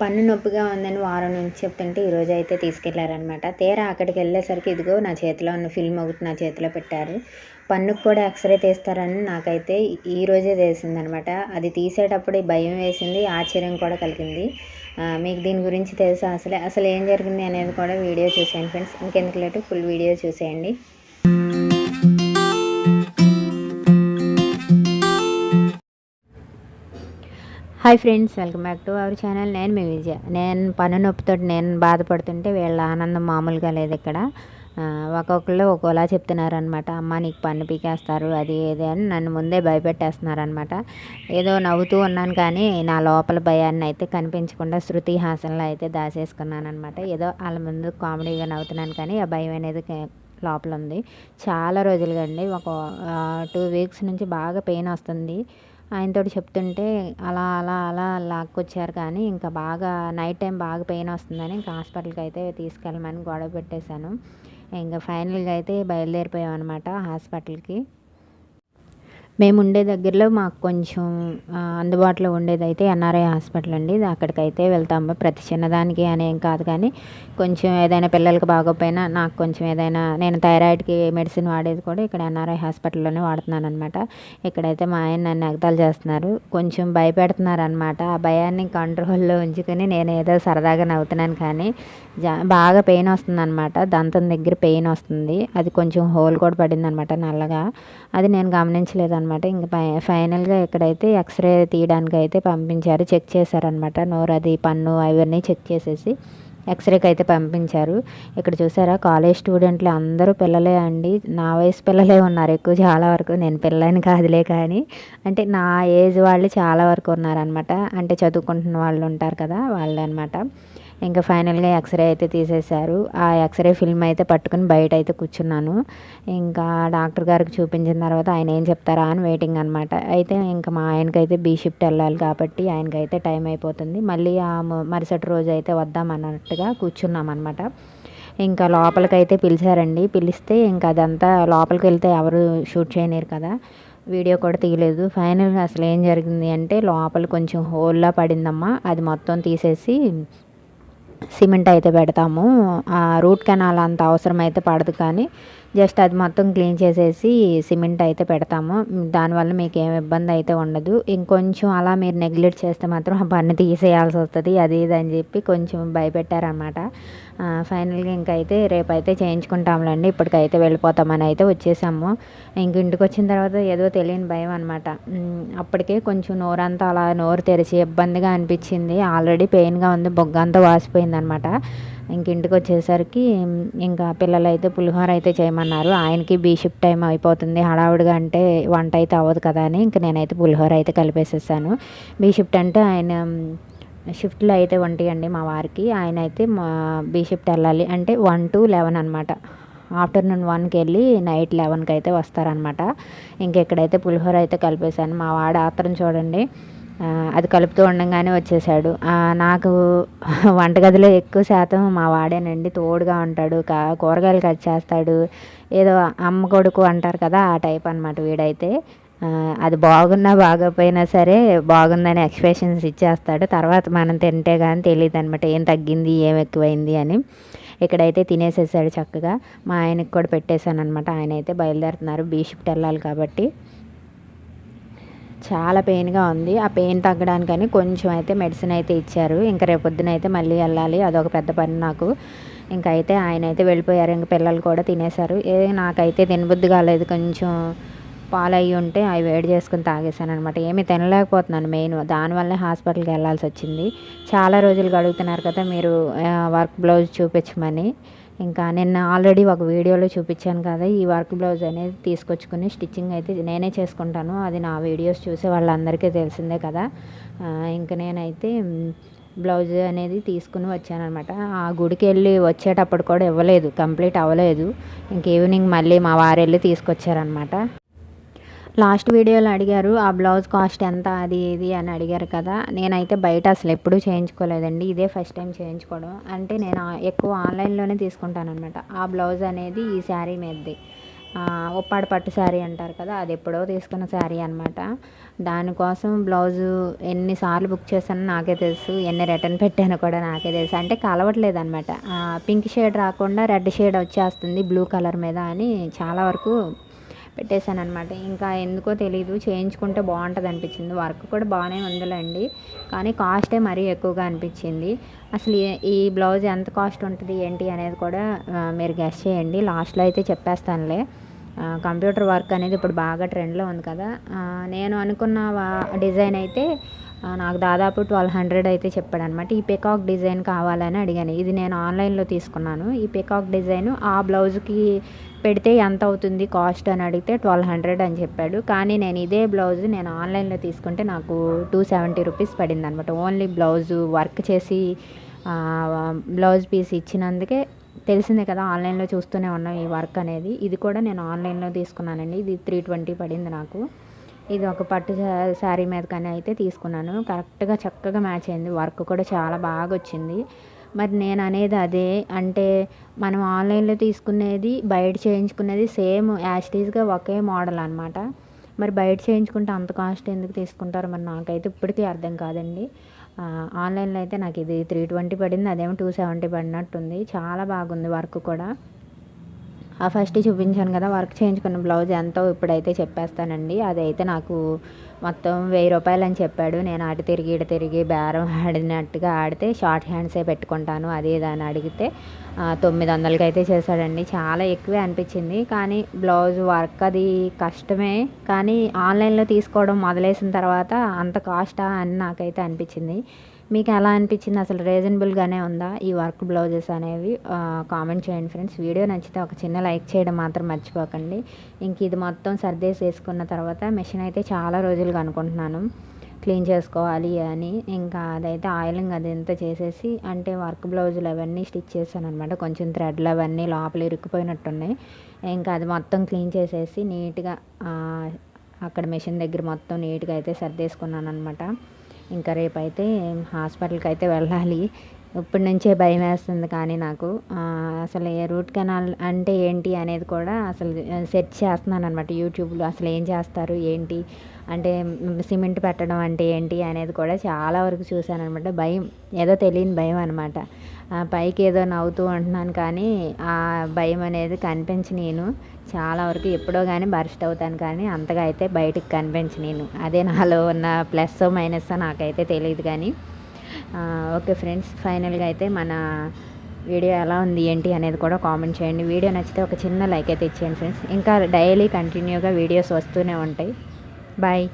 పన్ను నొప్పిగా ఉందని వారం నుంచి చెప్తుంటే ఈరోజు అయితే తీసుకెళ్ళారనమాట తీరా అక్కడికి వెళ్ళేసరికి ఇదిగో నా చేతిలో ఉన్న ఫిల్మ్ ఒకటి నా చేతిలో పెట్టారు. పన్నుకు కూడా ఎక్స్రే తీస్తారని నాకైతే ఈ రోజే తెలిసిందనమాట అది తీసేటప్పుడు భయం వేసింది ఆశ్చర్యం కూడా కలిగింది. మీకు దీని గురించి తెలుసా? అసలే అసలు ఏం జరిగింది అనేది కూడా వీడియో చూసేయండి ఫ్రెండ్స్. ఇంకెందుకు లేటు ఫుల్ వీడియో చూసేయండి. Hi friends welcome back to our channel నేను మీ విజయ. నేను పన్ను నొప్పితో నేను బాధపడుతుంటే వీళ్ళ ఆనందం మామూలుగా లేదు ఇక్కడ. ఒక్కొక్కళ్ళు ఒక్కోలా చెప్తున్నారనమాట అమ్మ నీకు పన్ను పీకేస్తారు అది ఏది అని నన్ను ముందే భయపెట్టేస్తున్నారనమాట ఏదో నవ్వుతూ ఉన్నాను కానీ నా లోపల భయాన్ని అయితే కనిపించకుండా శృతి హాసనలో అయితే దాచేసుకున్నాను అనమాట ఏదో వాళ్ళ ముందు కామెడీగా నవ్వుతున్నాను కానీ ఆ భయం అనేది లోపల ఉంది. చాలా రోజులుగా అండి. ఒక టూ వీక్స్ నుంచి బాగా పెయిన్ వస్తుంది. ఆయనతో చెప్తుంటే అలా అలా అలా లాక్కొచ్చారు. కానీ ఇంకా బాగా నైట్ టైం బాగా పెయిన్ వస్తుందని ఇంకా హాస్పిటల్కి అయితే తీసుకెళ్ళమని గొడవ పెట్టేశాను. ఇంకా ఫైనల్గా అయితే బయలుదేరిపోయాం అనమాట హాస్పిటల్కి. మేము ఉండే దగ్గరలో మాకు కొంచెం అందుబాటులో ఉండేది అయితే ఎన్ఆర్ఐ హాస్పిటల్ అండి. అక్కడికైతే వెళ్తాము. ప్రతి చిన్నదానికి అనేం కాదు కానీ కొంచెం ఏదైనా పిల్లలకి బాగోపోయినా నాకు కొంచెం ఏదైనా నేను థైరాయిడ్కి మెడిసిన్ వాడేది కూడా ఇక్కడ ఎన్ఆర్ఐ హాస్పిటల్లోనే వాడుతున్నాను అనమాట ఇక్కడైతే మా ఆయన నన్ను ఎగతాలు చేస్తున్నారు. కొంచెం భయపెడుతున్నారు అనమాట ఆ భయాన్ని కంట్రోల్లో ఉంచుకొని నేను ఏదో సరదాగా నవ్వుతున్నాను కానీ జా బాగా పెయిన్ వస్తుంది అనమాట దంతం దగ్గర పెయిన్ వస్తుంది. అది కొంచెం హోల్ కూడా పడింది అనమాట నల్లగా. అది నేను గమనించలేదు అనమాట. ఇంకా ఫైనల్గా ఇక్కడైతే ఎక్స్రే తీయడానికి అయితే పంపించారు చెక్ చేశారనమాట. నోరు అది పన్ను అవన్నీ చెక్ చేసేసి ఎక్స్రేకి అయితే పంపించారు. ఇక్కడ చూసారా కాలేజ్ స్టూడెంట్లు అందరూ పిల్లలే అండి. నా వయసు పిల్లలే ఉన్నారు ఎక్కువ చాలా వరకు. నేను పిల్లని కాదులే కానీ. అంటే నా ఏజ్ వాళ్ళు చాలా వరకు ఉన్నారనమాట. అంటే చదువుకుంటున్న వాళ్ళు ఉంటారు కదా వాళ్ళు అనమాట ఇంకా ఫైనల్గా ఎక్స్రే అయితే తీసేశారు. ఆ ఎక్స్రే ఫిల్మ్ అయితే పట్టుకుని బయట అయితే కూర్చున్నాను. ఇంకా డాక్టర్ గారికి చూపించిన తర్వాత ఆయన ఏం చెప్తారా అని వెయిటింగ్ అనమాట అయితే ఇంకా మా ఆయనకైతే బీ షిఫ్ట్ వెళ్ళాలి కాబట్టి ఆయనకైతే టైం అయిపోతుంది. మళ్ళీ ఆ మరుసటి రోజు అయితే వద్దాం అన్నట్టుగా కూర్చున్నాం అనమాట ఇంకా లోపలికైతే పిలిచారండి. పిలిస్తే ఇంకా అదంతా లోపలికి వెళ్తే ఎవరు షూట్ చేయలేరు కదా. వీడియో కూడా తీయలేదు. ఫైనల్గా అసలు ఏం జరిగింది అంటే లోపల కొంచెం హోల్లా పడిందమ్మా. అది మొత్తం తీసేసి సిమెంట్ అయితే పెడతాము. ఆ రూట్ కెనాల్ అంత అవసరం అయితే పడదు కానీ జస్ట్ అది మొత్తం క్లీన్ చేసేసి సిమెంట్ అయితే పెడతాము. దానివల్ల మీకు ఏం ఇబ్బంది అయితే ఉండదు. ఇంకొంచెం అలా మీరు నెగ్లెక్ట్ చేస్తే మాత్రం ఆ పన్ను తీసేయాల్సి వస్తుంది. అది ఇది అని చెప్పి కొంచెం భయపెట్టారనమాట ఫైనల్గా ఇంకైతే రేపైతే చేయించుకుంటాంలేండి. ఇప్పటికైతే వెళ్ళిపోతామని అయితే వచ్చేసాము. ఇంక ఇంటికి వచ్చిన తర్వాత ఏదో తెలియని భయం అనమాట అప్పటికే కొంచెం నోరంతా అలా నోరు తెరిచి ఇబ్బందిగా అనిపించింది. ఆల్రెడీ పెయిన్గా ఉంది. బొగ్గ అంతా వాసిపోయింది అనమాట ఇంక ఇంటికి వచ్చేసరికి ఇంకా పిల్లలు అయితే పులిహోర అయితే చేయమన్నారు. ఆయనకి బీ షిఫ్ట్ టైం అయిపోతుంది. హడావుడిగా అంటే వంట అయితే అవ్వదు కదా అని ఇంక నేనైతే పులిహోర అయితే కలిపేసేసాను. బీ షిఫ్ట్ అంటే ఆయన షిఫ్ట్లో అయితే ఒంటి మా వారికి. ఆయన అయితే మా బీ షిఫ్ట్ వెళ్ళాలి అంటే వన్ టు లెవెన్ అనమాట ఆఫ్టర్నూన్ వన్కి వెళ్ళి నైట్ లెవెన్కి అయితే వస్తారనమాట ఇంకెక్కడైతే పులిహోర అయితే కలిపేశాను. మా వాడు ఆత్రం చూడండి. అది కలుపుతూ ఉండగానే వచ్చేసాడు. నాకు వంటగదిలో ఎక్కువ శాతం మా వాడేనండి తోడుగా ఉంటాడు కా కూరగాయలు కట్ చేస్తాడు. ఏదో అమ్మ కొడుకు అంటారు కదా ఆ టైప్ అనమాట వీడైతే. అది బాగున్నా బాగోపోయినా సరే బాగుందని ఎక్స్ప్రెషన్స్ ఇచ్చేస్తాడు. తర్వాత మనం తింటే కానీ తెలియదు అనమాట ఏం తగ్గింది ఏం ఎక్కువైంది అని. ఇక్కడైతే తినేసేసాడు చక్కగా. మా ఆయనకి కూడా పెట్టేశాను అనమాట ఆయన అయితే బయలుదేరుతున్నారు బీ షిఫ్ట్ వెళ్ళాలి కాబట్టి. చాలా పెయిన్గా ఉంది. ఆ పెయిన్ తగ్గడానికని కొంచెం అయితే మెడిసిన్ అయితే ఇచ్చారు. ఇంకా రేపొద్దున అయితే మళ్ళీ వెళ్ళాలి. అదొక పెద్ద పని నాకు. ఇంకా అయితే ఆయన అయితే వెళ్ళిపోయారు. ఇంక పిల్లలు కూడా తినేశారు. ఏ నాకైతే తినబుద్ధి కాలేదు. కొంచెం పాలు అయ్యి ఉంటే అవి వేడి చేసుకుని తాగేశాను అనమాట ఏమీ తినలేకపోతున్నాను మెయిన్. దానివల్లే హాస్పిటల్కి వెళ్ళాల్సి వచ్చింది చాలా రోజులు గడుగుతున్నారు కదా మీరు వర్క్ బ్లౌజ్ చూపించమని. ఇంకా నిన్న ఆల్రెడీ ఒక వీడియోలో చూపించాను కదా ఈ వర్క్ బ్లౌజ్ అనేది తీసుకొచ్చుకుని స్టిచ్చింగ్ అయితే నేనే చేసుకుంటాను. అది నా వీడియోస్ చూసే వాళ్ళందరికీ తెలిసిందే కదా. ఇంకా నేనైతే బ్లౌజ్ అనేది తీసుకుని వచ్చానమాట ఆ గుడికి వెళ్ళి వచ్చేటప్పుడు కూడా ఇవ్వలేదు కంప్లీట్ అవ్వలేదు. ఇంక ఈవినింగ్ మళ్ళీ మా వారు వెళ్ళి తీసుకొచ్చారనమాట లాస్ట్ వీడియోలో అడిగారు ఆ బ్లౌజ్ కాస్ట్ ఎంత? అది ఇది అని అడిగారు కదా. నేనైతే బయట అసలు ఎప్పుడూ చేయించుకోలేదండి. ఇదే ఫస్ట్ టైం చేయించుకోవడం. అంటే నేను ఎక్కువ ఆన్లైన్లోనే తీసుకుంటాను అనమాట ఆ బ్లౌజ్ అనేది ఈ శారీ మీదది. ఉప్పాడ పట్టు శారీ అంటారు కదా అది ఎప్పుడో తీసుకున్న శారీ అనమాట దానికోసం బ్లౌజు ఎన్నిసార్లు బుక్ చేశానో నాకే తెలుసు. ఎన్ని రిటర్న్ పెట్టానో కూడా నాకే తెలుసు. అంటే కలవట్లేదు అనమాట పింక్ షేడ్ రాకుండా రెడ్ షేడ్ వచ్చేస్తుంది బ్లూ కలర్ మీద అని చాలా వరకు పెట్టేశాను అనమాట ఇంకా ఎందుకో తెలీదు చేయించుకుంటే బాగుంటుంది అనిపించింది. వర్క్ కూడా బాగానే ఉందిలేండి కానీ కాస్టే మరీ ఎక్కువగా అనిపించింది. అసలు ఈ బ్లౌజ్ ఎంత కాస్ట్ ఉంటుంది ఏంటి అనేది కూడా మీరు గెస్ట్ చేయండి. లాస్ట్లో అయితే చెప్పేస్తానులే. కంప్యూటర్ వర్క్ అనేది ఇప్పుడు బాగా ట్రెండ్లో ఉంది కదా. నేను అనుకున్న డిజైన్ అయితే నాకు దాదాపు ట్వెల్వ్ హండ్రెడ్ అయితే చెప్పాడు అనమాట ఈ పికాక్ డిజైన్ కావాలని అడిగాను. ఇది నేను ఆన్లైన్లో తీసుకున్నాను. ఈ పికాక్ డిజైన్ ఆ బ్లౌజ్కి పెడితే ఎంత అవుతుంది కాస్ట్ అని అడిగితే ట్వెల్వ్ హండ్రెడ్ అని చెప్పాడు. కానీ నేను ఇదే బ్లౌజ్ నేను ఆన్లైన్లో తీసుకుంటే నాకు టూ సెవెంటీ రూపీస్ పడింది అనమాట ఓన్లీ బ్లౌజ్ వర్క్ చేసి బ్లౌజ్ పీస్ ఇచ్చినందుకే తెలిసిందే కదా ఆన్లైన్లో చూస్తూనే ఉన్నాం ఈ వర్క్ అనేది. ఇది కూడా నేను ఆన్లైన్లో తీసుకున్నానండి. ఇది త్రీ ట్వంటీ పడింది నాకు. ఇది ఒక పట్టు శారీ మీద కానీ అయితే తీసుకున్నాను. కరెక్ట్గా చక్కగా మ్యాచ్ అయింది. వర్క్ కూడా చాలా బాగా వచ్చింది. మరి నేను అనేది అదే. అంటే మనం ఆన్లైన్లో తీసుకునేది బయట చేయించుకునేది సేమ్ యాస్టీస్గా ఒకే మోడల్ అనమాట మరి బయట చేయించుకుంటే అంత కాస్ట్ ఎందుకు తీసుకుంటారు? మరి నాకైతే ఇప్పటికీ అర్థం కాదండి. ఆన్లైన్లో అయితే నాకు ఇది త్రీ ట్వంటీ పడింది. అదేమో టూ సెవెంటీ పడినట్టుంది. చాలా బాగుంది వర్క్ కూడా. ఆ ఫస్ట్ చూపించాను కదా వర్క్ చేయించుకున్న బ్లౌజ్ ఎంతో ఇప్పుడైతే చెప్పేస్తానండి. అదైతే నాకు మొత్తం వెయ్యి రూపాయలు అని చెప్పాడు. నేను అటు తిరిగి ఇటు తిరిగి బేరం ఆడినట్టుగా ఆడితే షార్ట్ హ్యాండ్సే పెట్టుకుంటాను అది దాన్ని అడిగితే తొమ్మిది వందలకి అయితే చేశాడండి. చాలా ఎక్కువే అనిపించింది. కానీ బ్లౌజ్ వర్క్ అది కష్టమే. కానీ ఆన్లైన్లో తీసుకోవడం మొదలేసిన తర్వాత అంత కాస్టా అని నాకైతే అనిపించింది. మీకు ఎలా అనిపించింది? అసలు రీజనబుల్గానే ఉందా ఈ వర్క్ బ్లౌజెస్ అనేవి? కామెంట్ చేయండి ఫ్రెండ్స్. వీడియో నచ్చితే ఒక చిన్న లైక్ చేయడం మాత్రం మర్చిపోకండి. ఇంక ఇది మొత్తం సర్దేసి వేసుకున్న తర్వాత మెషిన్ అయితే చాలా రోజులుగా అనుకుంటున్నాను. క్లీన్ చేసుకోవాలి అని. ఇంకా అదైతే ఆయిలింగ్ అది ఎంత చేసేసి అంటే వర్క్ బ్లౌజులు అవన్నీ స్టిచ్ చేశాను అనమాట కొంచెం థ్రెడ్లు అవన్నీ లోపల ఇరుక్కుపోయినట్టున్నాయి. ఇంకా అది మొత్తం క్లీన్ చేసేసి నీట్గా అక్కడ మెషిన్ దగ్గర మొత్తం నీట్గా అయితే సర్దేసుకున్నాను అనమాట ఇంకా రేపైతే హాస్పిటల్కి అయితే వెళ్ళాలి. ఇప్పటి నుంచే భయం వేస్తుంది కానీ నాకు. అసలు ఏ రూట్ కెనాల్ అంటే ఏంటి అనేది కూడా అసలు సెర్చ్ చేస్తున్నాను అనమాట యూట్యూబ్లో. అసలు ఏం చేస్తారు ఏంటి? అంటే సిమెంట్ పెట్టడం అంటే ఏంటి అనేది కూడా చాలా వరకు చూశాను అనమాట భయం ఏదో తెలియని భయం అనమాట పైకి ఏదో నవ్వుతూ ఉంటున్నాను కానీ ఆ భయం అనేది కనిపించి నేను చాలా వరకు ఎప్పుడో కానీ బర్స్ట్ అవుతాను కానీ అంతగా అయితే బయటకు కనిపించి నేను అదే నాలో ఉన్న ప్లస్ మైనస్ నాకైతే తెలియదు కానీ. ఓకే ఫ్రెండ్స్ ఫైనల్గా అయితే మన వీడియో ఎలా ఉంది ఏంటి అనేది కూడా కామెంట్ చేయండి. వీడియో నచ్చితే ఒక చిన్న లైక్ అయితే ఇచ్చేయండి ఫ్రెండ్స్. ఇంకా డైలీ కంటిన్యూగా వీడియోస్ వస్తూనే ఉంటాయి. బాయ్.